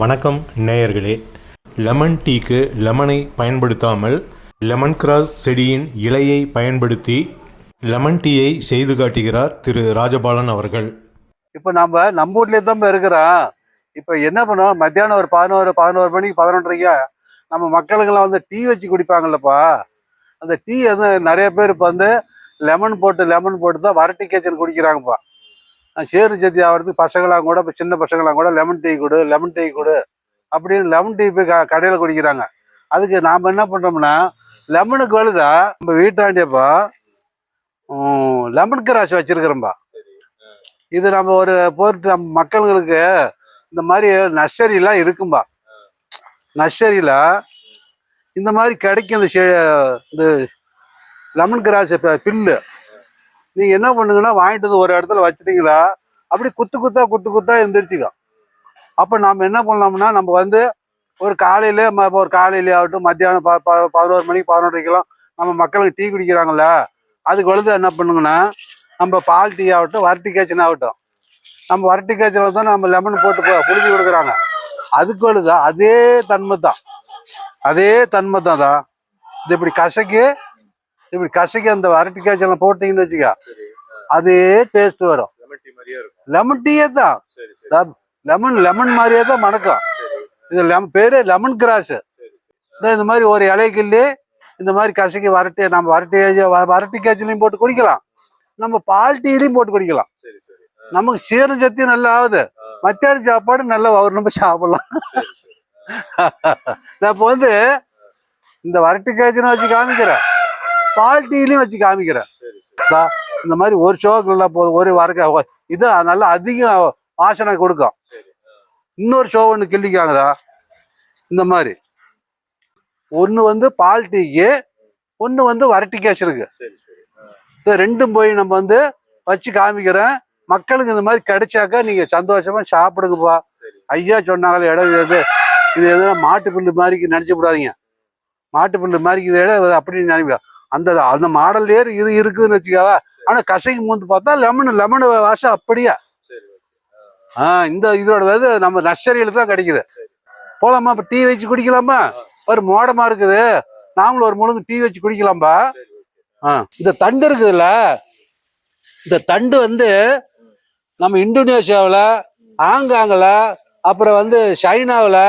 வணக்கம் நேயர்களே. லெமன் டீக்கு லெமனை பயன்படுத்தாமல் லெமன் கிராஸ் செடியின் இலையை பயன்படுத்தி லெமன் டீயை செய்து காட்டுகிறார் திரு ராஜபாலன் அவர்கள். இப்போ நம்ம நம்ம ஊர்லேயே தான் இருக்கிறோம். இப்போ என்ன பண்ணுவோம்? மத்தியானம் ஒரு பதினோரு பதினோரு மணிக்கு பதினொன்றரைக்கு நம்ம மக்களுக்கெல்லாம் வந்து டீ வச்சு குடிப்பாங்கல்லப்பா. அந்த டீ வந்து நிறைய பேர் இப்போ வந்து லெமன் போட்டு லெமன் போட்டு தான் வரட்டி கேச்சன் குடிக்கிறாங்கப்பா. சேரு சத்தி ஆகிறதுக்கு பசங்களாம் கூட இப்போ சின்ன பசங்களாம் கூட லெமன் டீ கொடு லெமன் டீ கொடு அப்படின்னு லெமன் டீ போய் க கடையில் குடிக்கிறாங்க. அதுக்கு நாம் என்ன பண்ணுறோம்னா லெமனுக்கு வலுதா நம்ம வீட்டாண்டியப்பா லெமன் கிராஸ் வச்சிருக்கிறோம்பா. இது நம்ம ஒரு போட்டு நம்ம மக்களுங்களுக்கு இந்த மாதிரி நர்சரிலாம் இருக்கும்பா. நர்சரியில் இந்த மாதிரி கிடைக்கும் இந்த இந்த லெமன் கிராஸ் பில்லு. நீங்கள் என்ன பண்ணுங்கன்னா வாங்கிட்டு வந்து ஒரு இடத்துல வச்சிட்டீங்களா அப்படி குத்து குத்தா குத்து குத்தா எந்திரிச்சிக்கும் அப்போ நாம் என்ன பண்ணலாம்னா நம்ம வந்து ஒரு காலையிலே ம ஒரு காலையிலே ஆகட்டும் மத்தியானம் ப ப- பதினோரு மணிக்கு பதினொன்றரைக்கெல்லாம் நம்ம மக்களுக்கு டீ குடிக்கிறாங்கல்ல அதுக்கு வலுது என்ன பண்ணுங்கன்னா நம்ம பால் டீ ஆகட்டும் வரட்டி கேச்சன் ஆகட்டும். நம்ம வரட்டி காய்ச்சல தான் நம்ம லெமன் போட்டு புளிஞ்சு கொடுக்குறாங்க. அதுக்கு வலுதா அதே தன்மை தான். அதே தன்மை தான் தான் இது இப்படி கசக்கி இப்படி கசக்கி அந்த வரட்டி காய்ச்சல போட்டீங்கன்னு வச்சுக்க அதே டேஸ்ட் வரும். லெமன் டீயே தான். லெமன் லெமன் மாதிரியே தான் மணக்கும். இது லெமன் பேரு லெமன் கிராஸ் இந்த மாதிரி ஒரு இலைக்கிள்ளி இந்த மாதிரி கசக்கி வரட்டி நம்ம வரட்டி வரட்டி காய்ச்சலையும் போட்டு குடிக்கலாம். நம்ம பால் டீலையும் போட்டு குடிக்கலாம். நமக்கு சீரண சக்தி நல்லா ஆகுது. மத்தியான சாப்பாடு நல்லா ஒரு நம்ம சாப்பிடலாம். நான் இப்போ வந்து இந்த வரட்டி காய்ச்சலும் வச்சு காமிக்கிறேன். பால் டீலையும் வச்சு காமிக்கிறேன். இந்த மாதிரி ஒரு ஷோக்கு நல்லா போதும் ஒரு வரக்க இது நல்லா அதிகம் வாசனை கொடுக்கும். இன்னொரு ஷோ ஒன்று கிள்ளிக்காங்கதா இந்த மாதிரி. ஒன்று வந்து பால் டீக்கு ஒன்று வந்து வரட்டி கேஷருக்கு இது ரெண்டும் போய் நம்ம வந்து வச்சு காமிக்கிறேன். மக்களுக்கு இந்த மாதிரி கிடைச்சாக்கா நீங்கள் சந்தோஷமாக சாப்பிடுங்கப்பா ஐயா சொன்னாங்களே இடம் இது இது எதுனா மாட்டு புல்லு மாதிரி நினைச்சு விடாதீங்க மாட்டு புல்லு மாதிரி இது இடம் அப்படின்னு நினைப்பா அந்த அந்த மாடல்லே இது இருக்குதுன்னு வச்சுக்கவா ஆனா கசைக்கு மூந்து பார்த்தா லெமன் லெமன் வாசம் அப்படியே. ஆ இந்த இதோட இது நம்ம நர்சரியில தான் கிடைக்குது. போலாமா? இப்ப டீ வச்சு குடிக்கலாமா? ஒரு மோடமா இருக்குது. நாமளும் ஒரு முழுங்கு டீ வச்சு குடிக்கலாம்பா. ஆ இந்த தண்டு இருக்குதுல்ல? இந்த தண்டு வந்து நம்ம இந்தோனேஷியாவில் ஆங்காங்கில் அப்புறம் வந்து சைனாவில்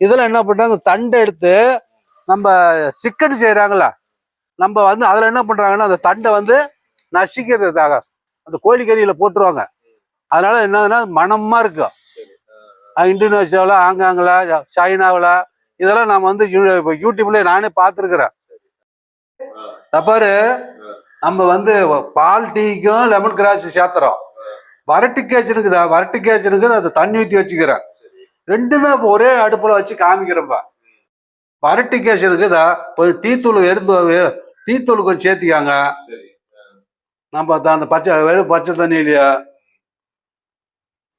இதெல்லாம் என்ன பண்ணுறாங்க தண்டை எடுத்து நம்ம சிக்கன் செய்கிறாங்கள நம்ம வந்து அதில் என்ன பண்ணுறாங்கன்னா அந்த தண்டை வந்து நசிக்கிறதுக்காக அந்த கோழிக்கறியில் போட்டுருவாங்க. அதனால என்னதுன்னா மணமா இருக்கும் இந்தோனேஷியாவில் ஆங்காங்கில் சைனாவில் இதெல்லாம் நான் வந்து இப்ப யூடியூப்ல நானே பார்த்துருக்குறேன். தப்பாரு நம்ம வந்து பால் டீக்கும் லெமன் கிராஸ் சேர்த்துறோம். வரட்டி கேச்சனுக்கு தான் வரட்டி கேச்சனுக்கு அதை தண்ணி ஊற்றி வச்சுக்கிறேன். ரெண்டுமே இப்ப ஒரே அடுப்புல வச்சு காமிக்கிறேன்ப்பா வரட்டி கேச்சனுக்கு தான் டீ தூள் எருந்து டீ தூள் கொஞ்சம் சேர்த்திக்காங்க நம்ம அந்த- அந்த பச்சை வெறும் பச்சை தண்ணியிலையா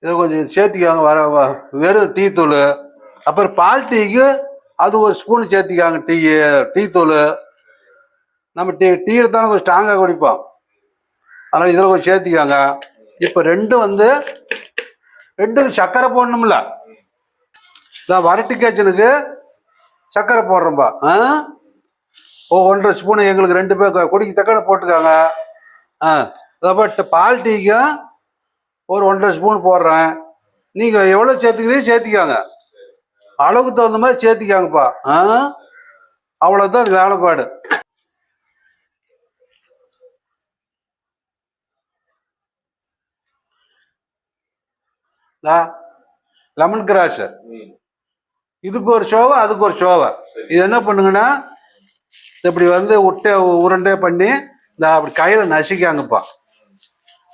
இதை கொஞ்சம் சேர்த்திக்காங்க வர வெறும் டீ தூள் அப்புறம் பால் டீக்கு அது ஒரு ஸ்பூன் சேர்த்திக்காங்க டீ டீ தூள் நம்ம டீ டீயில் தானே கொஞ்சம் ஸ்ட்ராங்காக குடிப்போம். அதனால் இதில் கொஞ்சம் சேர்த்திக்காங்க. இப்போ ரெண்டும் வந்து ரெண்டுக்கு சர்க்கரை போடணும்ல. இந்த வரட்டி கேச்சனுக்கு சர்க்கரை போடுறோம்பா ஆ? ஓ ஒன்றரை ஸ்பூன் எங்களுக்கு ரெண்டு பேர் குடிக்க தக்கடை போட்டுக்காங்க ஆ அப்புறம் பால் டீக்கும் ஒரு ஒன்றரை ஸ்பூன் போடுறேன். நீங்கள் எவ்வளோ சேர்த்துக்கிறீங்க சேர்த்திக்காங்க. அளவுக்கு தகுந்த மாதிரி சேர்த்திக்காங்கப்பா. ஆ அவ்வளோதான் அது வேலைப்பாடு. லெமன் கிராஸ் இதுக்கு ஒரு ஷோவை அதுக்கு ஒரு ஷோவை இது என்ன பண்ணுங்கன்னா இப்படி வந்து உட்டை உருண்டை பண்ணி இந்த அப்படி கையில் நசிக்காங்கப்பா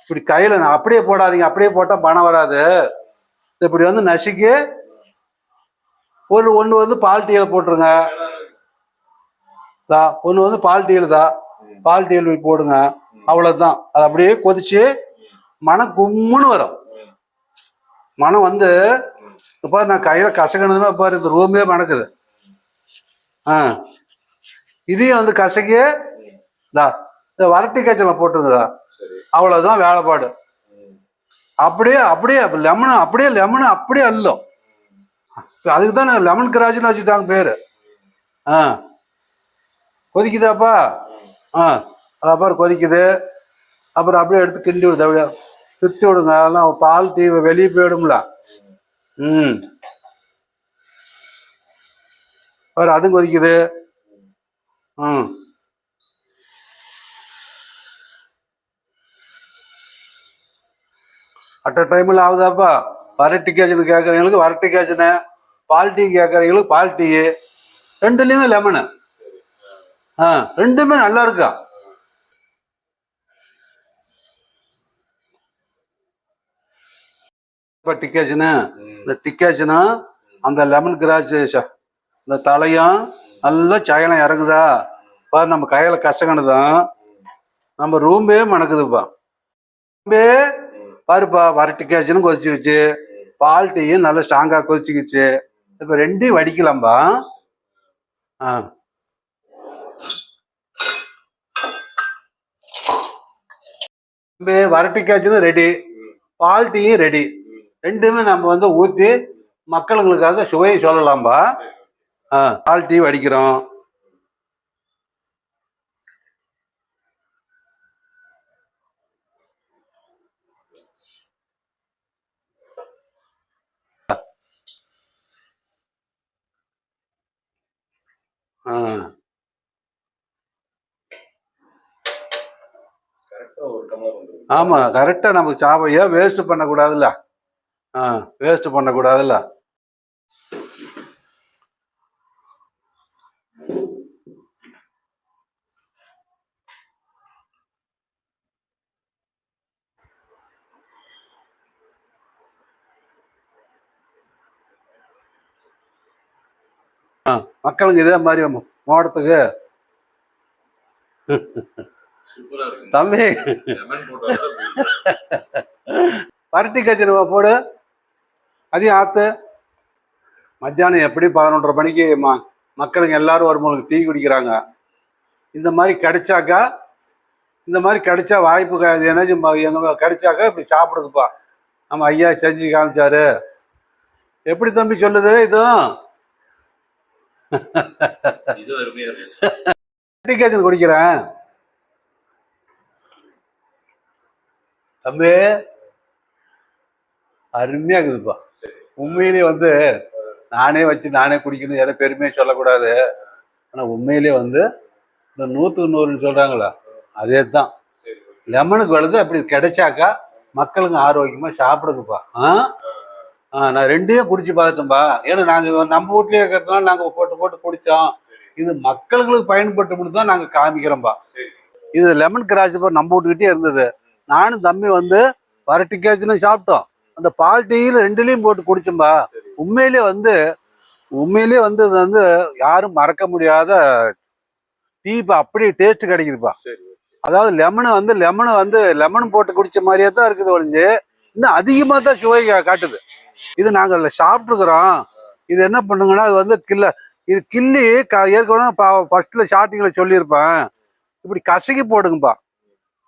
இப்படி கையில் அப்படியே போடாதீங்க அப்படியே போட்டால் பணம் வராது. இப்படி வந்து நசுக்கி ஒரு ஒன்று வந்து பால் டீயில் போட்டுருங்க. தா ஒன்று வந்து பால் டீயில் தான் பால் டீயில் போடுங்க. அவ்வளோதான் அது அப்படியே கொதிச்சு மனம் கும்முன்னு வரும். மனம் வந்து இப்போ நான் கையில் கசக்கணுதுமே பாரு இந்த ரூமே மணக்குது. ஆ. இதையும் வந்து கசக்கி தா இந்த வரட்டி காய்ச்சல போட்டுருங்கதா அவ்வளோதான் வேலைப்பாடு. அப்படியே அப்படியே லெமனு அப்படியே லெமனு அப்படியே அல்லும் அதுக்கு தான் லெமன் கிராஜுன்னு வச்சுட்டாங்க பேரு. ஆ. கொதிக்குதாப்பா? ஆ. அது அப்புறம் கொதிக்குது. அப்புறம் அப்படியே எடுத்து கிண்டி விடுது அப்படியே சுற்றி விடுங்க. அதெல்லாம் பால் டீ வெளியே போயிடும்ல. ம். அப்புறம் அதுவும் கொதிக்குது. அட்ட அட் டைமில் ஆகுதாப்பா? வரட்டி கேஜன் கேட்குறவங்களுக்கு வரட்டி கேஜனு பால் டீ கேட்குறவங்களுக்கு பால் டீ ரெண்டுலேயுமே லெமனு ஆ ரெண்டுமே நல்லா இருக்கா? இப்போ டிக்கேஜனு இந்த டிக்கேஜனும் அந்த லெமன் கிராஸ் இந்த தலையும் நல்லா சாயலாம் இறங்குதா? பா நம்ம கையில் கஷ்டங்கணுதான் நம்ம ரூம்பே மணக்குதுப்பா. ரூம்பே பாருப்பா வரட்டி கேச்சுன்னு கொதிச்சுக்கிச்சு. பால் டீயும் நல்லா ஸ்ட்ராங்காக கொதிச்சுக்கிச்சு. இப்போ ரெண்டையும் வடிக்கலாம்பா. ஆ. ரூம்பே வரட்டி கேச்சுன்னு ரெடி பால் டீயும் ரெடி ரெண்டுமே நம்ம வந்து ஊற்றி மக்களுங்களுக்காக சுவையை சொல்லலாம்பா. ஆ பால் டீ வடிக்கிறோம். ஆ. ஆமாம் கரெக்டாக நமக்கு சாப்பிட ஏன் வேஸ்ட் பண்ணக்கூடாதுல்ல? ஆ வேஸ்ட் பண்ணக்கூடாதுல்ல ஆ மக்களுங்க இதே மாதிரி இருக்கு. தம்பி. பரட்டி கச்சிருவா போடு. அதையும் ஆத்து. மத்தியானம் எப்படி பதினொன்றரை மணிக்கு ம மக்களுங்க எல்லாரும் வரும்போது டீ குடிக்கிறாங்க. இந்த மாதிரி கிடைச்சாக்கா இந்த மாதிரி கிடைச்சா வாய்ப்பு எனர்ஜி எங்க கிடைச்சாக்கா இப்படி சாப்பிடுங்கப்பா நம்ம ஐயா செஞ்சு காமிச்சாரு. எப்படி தம்பி சொல்லுது இதுவும் இது அருமையா இருக்கு. குடிக்கிறேன். தம்பி அருமையா இருக்குதுப்பா. உண்மையிலேயே வந்து நானே வச்சு நானே குடிக்கணும் எதை பெருமையை சொல்லக்கூடாது. ஆனால் உண்மையிலேயே வந்து இந்த நூற்றுக்கு நூறுன்னு சொல்கிறாங்களா அதே தான் லெமனுக்கு வருது அப்படி கிடைச்சாக்கா மக்களுங்க ஆரோக்கியமாக சாப்பிடுங்கப்பா. ஆ? நான் ரெண்டையும் குடிச்சு பார்த்துட்டோம்பா ஏன்னா நாங்கள் நம்ம வீட்லயே இருக்கிறதுனால நாங்கள் போட்டு போட்டு குடித்தோம் இது மக்களுங்களுக்கு பயன்பட்டு தான் நாங்கள் காமிக்கிறோம்பா. இது லெமன் கிராஸ் இப்போ நம்ம வீட்டுக்கிட்டே இருந்தது. நானும் தம்பி வந்து வரட்டி கேச்சுன்னு சாப்பிட்டோம். அந்த பால் டீயில் ரெண்டுலேயும் போட்டு குடிச்சோம்பா. உண்மையிலே வந்து உண்மையிலேயே வந்து இது வந்து யாரும் மறக்க முடியாத டீ இப்போ அப்படியே டேஸ்ட் கிடைக்குதுப்பா. அதாவது லெமனை வந்து லெமனை வந்து லெமன் போட்டு குடிச்ச மாதிரியே தான் இருக்குது ஒழிஞ்சு இன்னும் அதிகமாக தான் சுவை காட்டுது. இது நாங்கள் சாப்பிட்ருக்குறோம் இது என்ன பண்ணுங்கன்னா அது வந்து கில்ல இது கிள்ளி க ஏற்கனவே ஃபர்ஸ்ட்ல ஸ்டார்டிங்கில் சொல்லியிருப்பேன். இப்படி கசக்கி போடுங்கப்பா.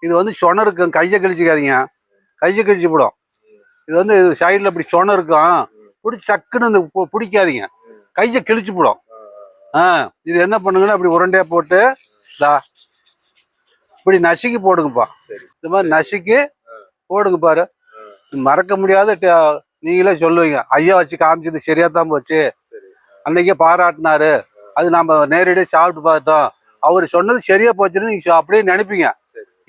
இது வந்து சொன இருக்கும் கையை கிழிச்சிக்காதீங்க. கையை கிழிச்சு போடும். இது வந்து சைடில் இப்படி சொன இருக்கும். பிடிச்சி சக்குன்னு இந்த பிடிக்காதீங்க. கையை கிழிச்சு போடும். ஆ இது என்ன பண்ணுங்கன்னா இப்படி உருண்டையா போட்டு தா இப்படி நசுக்கி போடுங்கப்பா. இந்த மாதிரி நசுக்கி போடுங்க பாரு. மறக்க முடியாத நீங்களே சொல்லுவீங்க. ஐயா வச்சு காமிச்சது சரியா தான் போச்சு. அன்னைக்கே பாராட்டினாரு. அது நம்ம நேரடியாக சாப்பிட்டு பார்த்தோம். அவர் சொன்னது சரியா போச்சுன்னு நீங்க அப்படியே நினைப்பீங்க.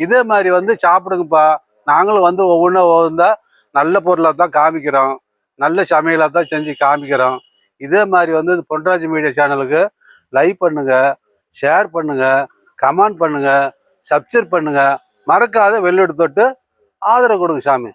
இதே மாதிரி வந்து சாப்பிடுங்கப்பா. நாங்களும் வந்து ஒவ்வொன்றும் ஒவ்வொன்றா நல்ல பொருளாக தான் காமிக்கிறோம். நல்ல சமையலாக தான் செஞ்சு காமிக்கிறோம். இதே மாதிரி வந்து பொன்ராஜ் மீடியா சேனலுக்கு லைக் பண்ணுங்க ஷேர் பண்ணுங்க கமெண்ட் பண்ணுங்க சப்ஸ்கிரைப் பண்ணுங்க. மறக்காத வெள்ளெடு தொட்டு ஆதரவு கொடுங்க சாமி.